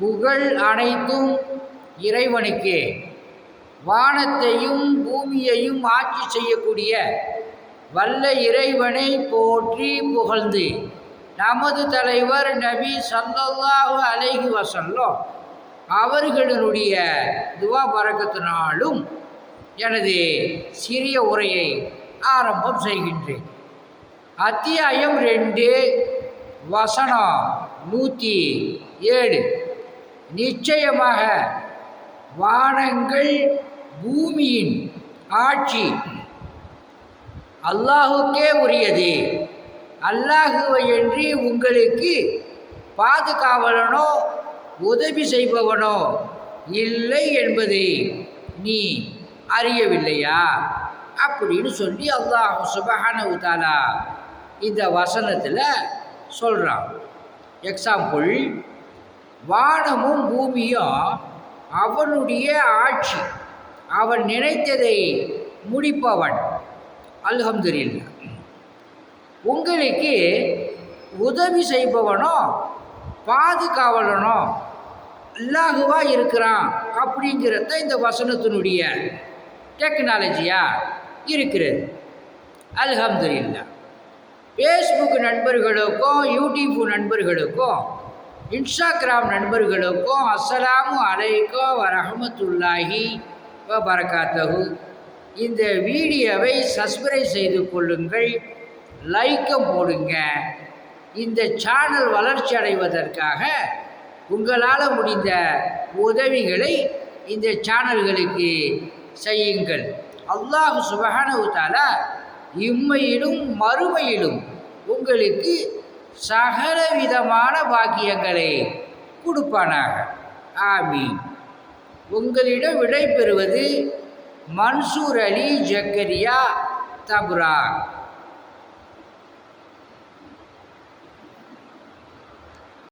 புகழ் அனைத்தும் இறைவனுக்கே. வானத்தையும் பூமியையும் ஆட்சி செய்யக்கூடிய வல்ல இறைவனை போற்றி புகழ்ந்து நமது தலைவர் நபி சல்லல்லாஹு அலைஹி வஸல்லம் அவர்களுடைய துவா பறக்கத்தினாலும் எனது சிறிய உரையை ஆரம்பம் செய்கின்றேன். அத்தியாயம் ரெண்டு வசனம் நூற்றி ஏழு. நிச்சயமாக வானங்கள் பூமியின் ஆட்சி அல்லாஹுக்கே உரியது. அல்லாஹுவையன்றி உங்களுக்கு பாதுகாவலனோ உதவி செய்பவனோ இல்லை என்பதை நீ அறியவில்லையா? அப்படின்னு சொல்லி அல்லாஹ் சுபஹானஹு இந்த வசனத்தில் சொல்கிறான் எக்ஸாம்பிள் வானமும் பூமியும் அவனுடைய ஆட்சி. அவன் நினைத்ததை முடிப்பவன். அல்ஹம்துலில்லா. உங்களுக்கு உதவி செய்பவனோ பாதுகாவலனோ அல்லாஹுவா இருக்கிறான் அப்படிங்கிறது தான் இந்த வசனத்தினுடைய டெக்னாலஜியாக இருக்கிறது. அல்ஹம்துலில்லா. ஃபேஸ்புக் நண்பர்களுக்கும் யூடியூப் நண்பர்களுக்கும் இன்ஸ்டாகிராம் நண்பர்களுக்கும் அஸ்ஸலாமு அலைக்கும் வரஹமத்துல்லாஹி வ இந்த வீடியோவை சப்ஸ்கிரைப் செய்து கொள்ளுங்கள் லைக்கம் போடுங்க. இந்த சேனல் வளர்ச்சி அடைவதற்காக உங்களால் முடிந்த உதவிகளை இந்த சேனல்களுக்கு செய்யுங்கள். அல்லாஹு சுபஹானஹு இம்மையிலும் மறுமையிலும் உங்களுக்கு சகல விதமான பாக்கியங்களை கொடுப்பானாக. ஆமீன். உங்களிடம் விடை பெறுவது மன்சூர் அலி ஜக்கரியா தபுரா.